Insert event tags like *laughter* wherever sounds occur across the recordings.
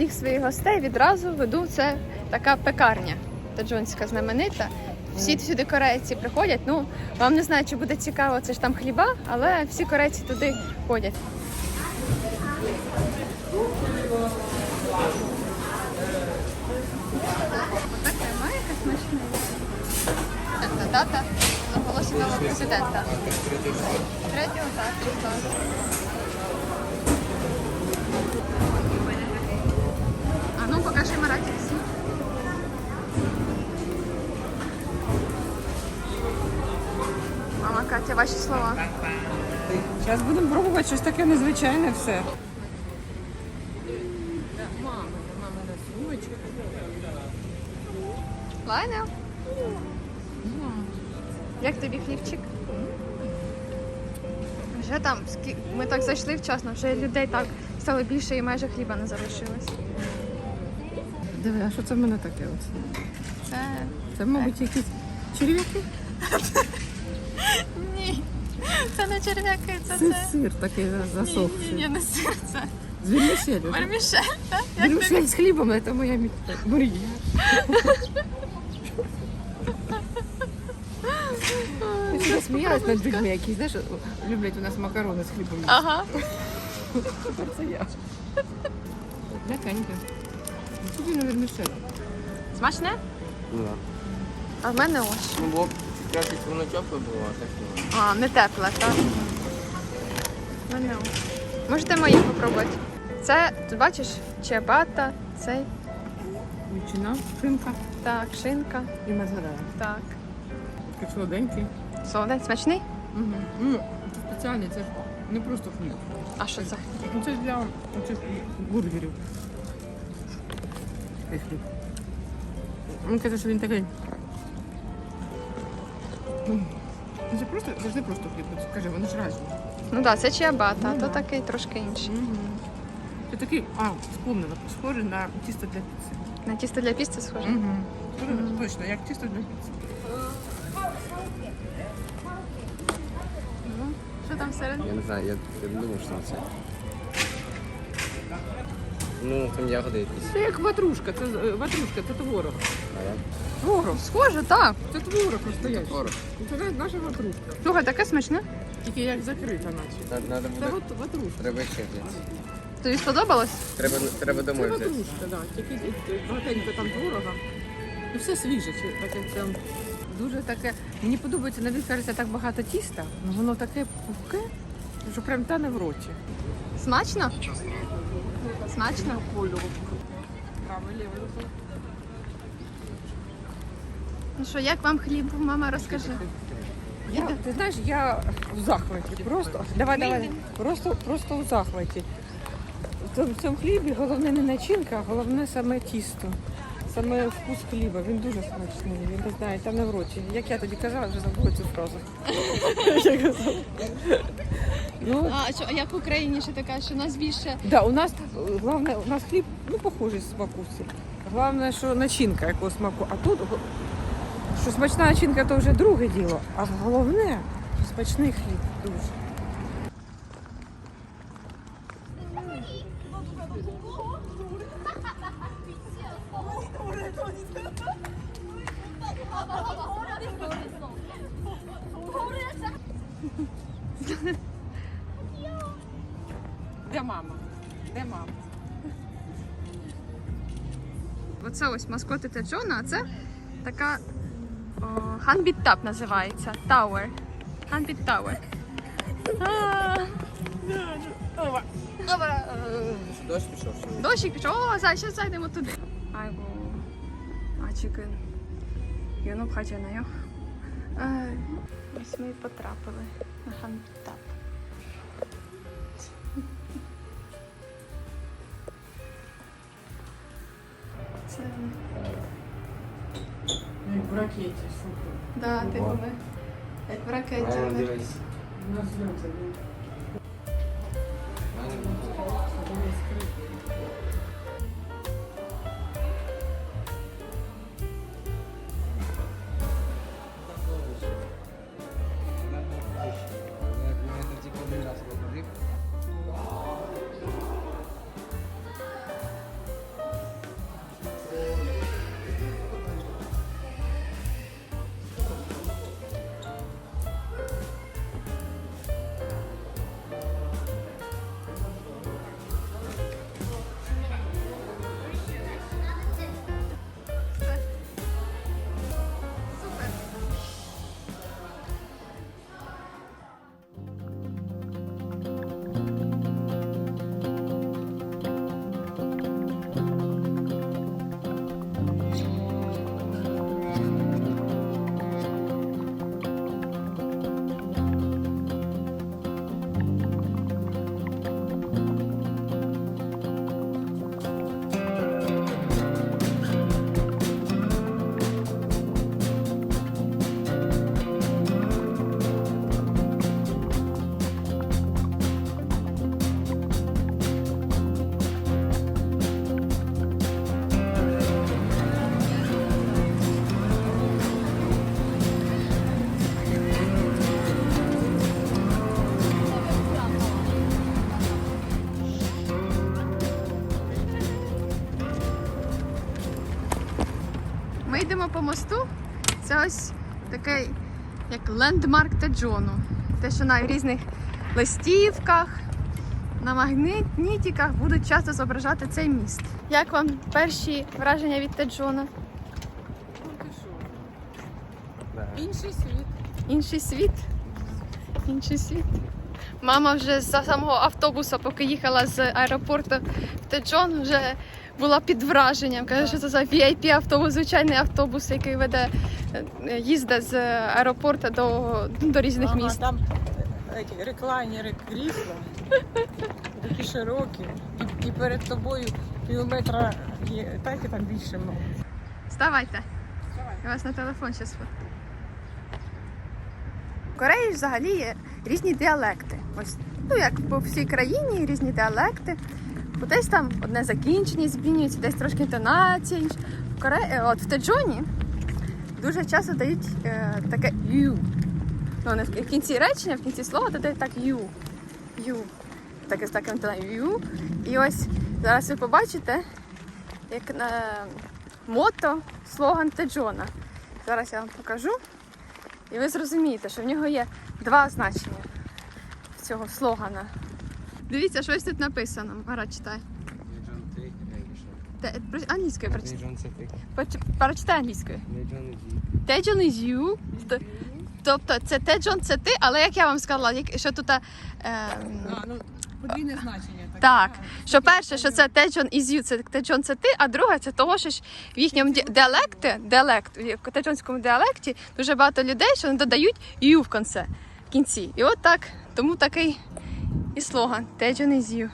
всіх своїх гостей відразу веду це така пекарня таджонська знаменита. Всі сюди корейці приходять. Ну вам не знаю, чи буде цікаво, це ж там хліба, але всі корейці туди ходять. Отак якась смачна. Дата оголошеного президента. Третього так, Мама Катя, ваші слова. Зараз будемо пробувати щось таке незвичайне все. Мама, мама на сумочку. Як тобі хлібчик? Вже там, ми так зайшли вчасно, вже людей так стало більше і майже хліба не залишилось. Диви, а що це в мене таке? Оце? Це Це, мабуть, якісь черв'яки? *laughs* ні. Це не черв'яки, це Це сир такий засохший. не сир, це З вермішелю. вермішель, так? Вермішель з хлібом, це моя. Мрія. *laughs* Я сміялась над людьми, які, знаєш, люблять у нас макарони з хлібом. Ага. *laughs* Це я. М'якеньке. Тобі не вермішель. Смачне? Да. А в мене ось. ну бо якось воно тепле було, а так ні. А, не тепле, так? В мене ось. Можете мої попробувати. Це, тут бачиш, чиабата, цей, Ветчина, шинка так, шинка, і моцарелла. так. Такий солоденький. Солодець смачний? Угу. Ну, це спеціальний, це ж не просто хліб. А що це? Ну, це ж для оцих бургерів. Цей хліб. Мені каже, що він такий. Це просто, не просто хліб, каже, вони ж різні. Ну так, да, це чиабата, а Ну то да. такий трошки інший. Угу. Це такий, а, вспомнила, схожий на тісто для піци. На тісто для пісти схоже. Угу. Точно, як тісто для піци. Що там всередині? Я не знаю, я, я не думав, що це. Ну, там ягоди якісь. Це як ватрушка, це е, ватрушка, це творог. Творог, Схоже, так. це творог настоящий. Творог. Це наша ватрушка. Слухай, таке смачне. Тільки як закрита наче. Надо, надо Це буде. от ватрушка. Треба ще взяти. Тобі сподобалось? Треба, треба Це домой взяти. ватрушка, да. Тільки е, багатенько там творога. І все свіже, чи таке це дуже таке. Мені подобається, навіть кажеться, так багато тіста, але воно таке пухке, що прям тане в роті. Смачно? Смачно? Ну що, як вам хліб, мама, розкажи. Я, ти знаєш, я в захваті. Просто давай, давай. Просто, просто у захваті. В цьому, в цьому хлібі головне не начинка, а головне саме тісто. Саме вкус хліба. Він дуже смачний. Він не знаю, там не в роті. Як я тоді казала, вже забула цю фразу. *laughs* Я казала. Ну, А що, як в Україні ще така, що у нас більше да, у нас е, головне, у нас хліб ну, похожий з смаку всі. Головне, що начинка якого смаку. А тут го- що смачна начинка, то вже друге діло. А головне, що смачний хліб дуже. *laughs* Де мама? Де мама? Оце ось маскоти Теджона, а це така о, називається. Tower. Hanbit Tower. Дощ пішов. Дощик пішов, о, зараз зайдемо туди. Айго. Ачики. Юну бхаджанаю. Ай, Ось ми потрапили на Hanbit. Ракеті, супер. Да, ти були. Як в ракеті. У нас мосту це ось такий як лендмарк Теджону. Те, що на різних листівках, на магнітиках будуть часто зображати цей міст. Як вам перші враження від Теджона? Інший світ. Інший світ. Інший світ. Мама вже з самого автобуса, поки їхала з аеропорту в Теджон, вже була під враженням. Каже, що це за VIP автобус, звичайний автобус, який веде е, їздить з аеропорту до, до різних Ага, міст. Там е, ті реклайнери крісла, такі широкі, і, і перед тобою півметра є, так і там більше много. Вставайте. Я вас на телефон зараз В Кореї взагалі є різні діалекти. Ось, ну як по всій країні різні діалекти. Бо десь там одне закінчення змінюється, десь трошки інтонація. інша. В Коре... е, От в Теджоні дуже часто дають е, таке ю. Ну, не в кінці речення, в кінці слова додають так ю. Ю. Таке з таким ю. І ось зараз ви побачите, як на мото, слоган Теджона. Зараз я вам покажу. І ви зрозумієте, що в нього є два значення цього слогана. Дивіться, щось тут написано. Мара читай. Англійською прочитай. Прочитай англійською. Теджон is you. Тобто це Теджон це ти, але як я вам сказала, що тут. Ем... Ну, подвійне значення. Так, що перше, що це Теджон is you, це Теджон це ти, а друге це того, що ж в їхньому ді- діалекті, діалект, в теджонському діалекті дуже багато людей, що не додають кінці. В кінці. І от так, тому такий і слоган Теджон is you.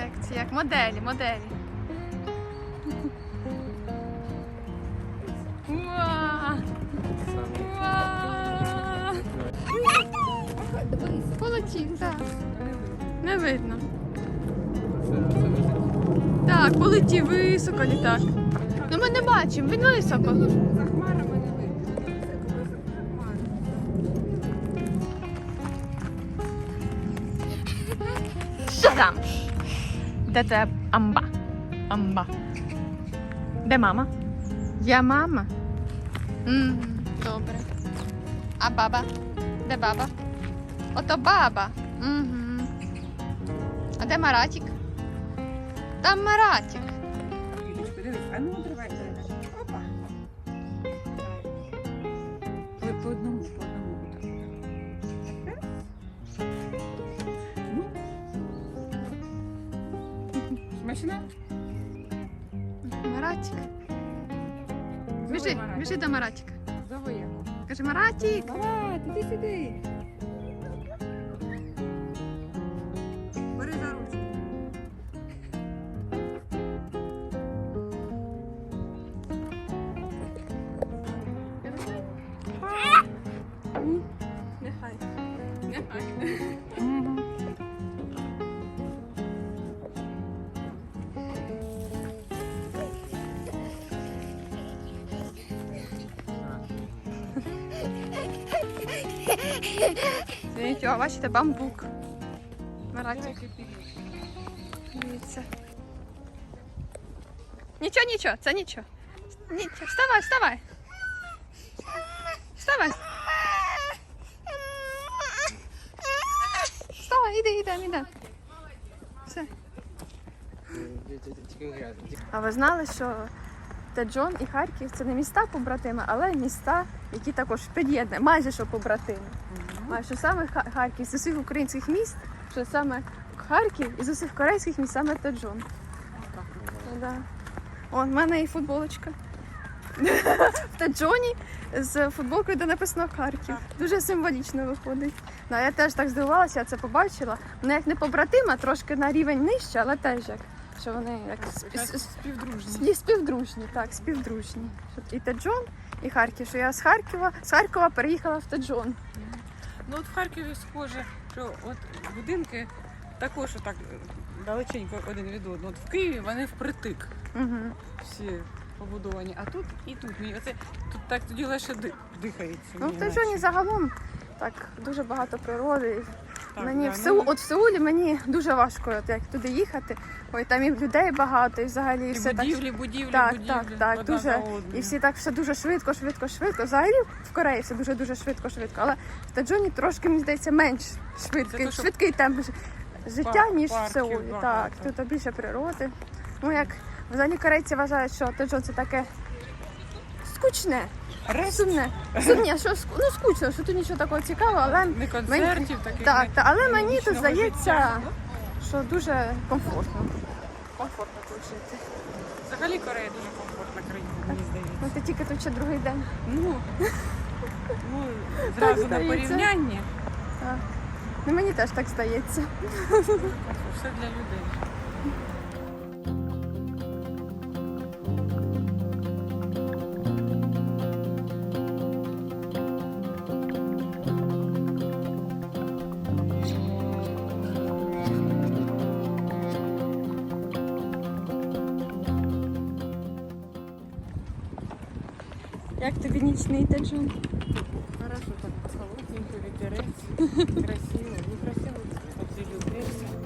Як ці як моделі, моделі. Полетів, так. Не видно. Так, полетів високо літак. Ну ми не бачимо, він високо. Що там? Де те амба? Амба. Де мама? Я мама. м добре. А баба? Де баба? Ото баба. Угу. А де Маратік? Там Маратік. Дивись, а ну. Смачно? Маратік. Біжи, Зови біжи до Маратика. Зови його. Кажи, Маратик! Давай, іди сюди. Нічого, бачите, бамбук. Маратик. Дивіться. Нічого, нічого, це нічого. Нічого. Вставай, вставай. Вставай. Вставай, іди, іди, іди. Все. Тільки грязно. А ви знали, що Теджон і Харків це не міста побратими, але міста, які також під'єднані, майже що побратими. Майже саме Харків з усіх українських міст, що саме Харків із усіх корейських міст саме Теджон. Да. О, в мене і футболочка. *laughs* В Теджоні з футболкою, де написано Харків. Дуже символічно виходить. Да, я теж так здивувалася, я це побачила. Вони як не побратима, трошки на рівень нижче, але теж як. Що вони як спі- Співдружні. Співдружні, так, співдружні. І Теджон, і Харків. Що я з Харкова, з Харкова переїхала в Теджон. Ну от в Харкові схоже, що от будинки також так далеченько один від одного. От в Києві вони впритик Угу. всі побудовані, а тут і тут. Мені оце тут так тоді лише ди- дихається. Ну, в мені Теджоні наче. загалом так дуже багато природи. Мені да, в ну, от в Сеулі мені дуже важко, от як туди їхати. Ой, там і людей багато, і взагалі І все так. будівлі, будівлі, Так, будівлі. так, так, одна дуже. І всі так все дуже швидко, швидко, швидко. Взагалі в Кореї все дуже дуже швидко, швидко. Але в Таджоні трошки мені здається менш швидкий, Це то, що швидкий темп ж- життя, пар- ніж в парків Сеулі. Так, тут більше природи. Ну як взагалі корейці вважають, що Таджон це таке скучне, сумне. Сумне, що ск- ну скучно, що тут нічого такого цікавого, але не концертів, таких так, не- та, але мені тут нічного здається, життя. що дуже комфортно. Комфортно тут жити. Взагалі Корея дуже комфортна країна, мені здається. Ну ти тільки тут ще другий день. Ну, ну *laughs* зразу на здається. порівняння. Так. Ну мені теж так здається. Все для людей. вкусный таджин. Хорошо, так холодненько, ветерец, *laughs* красиво. Ну, Некрасиво обсудил.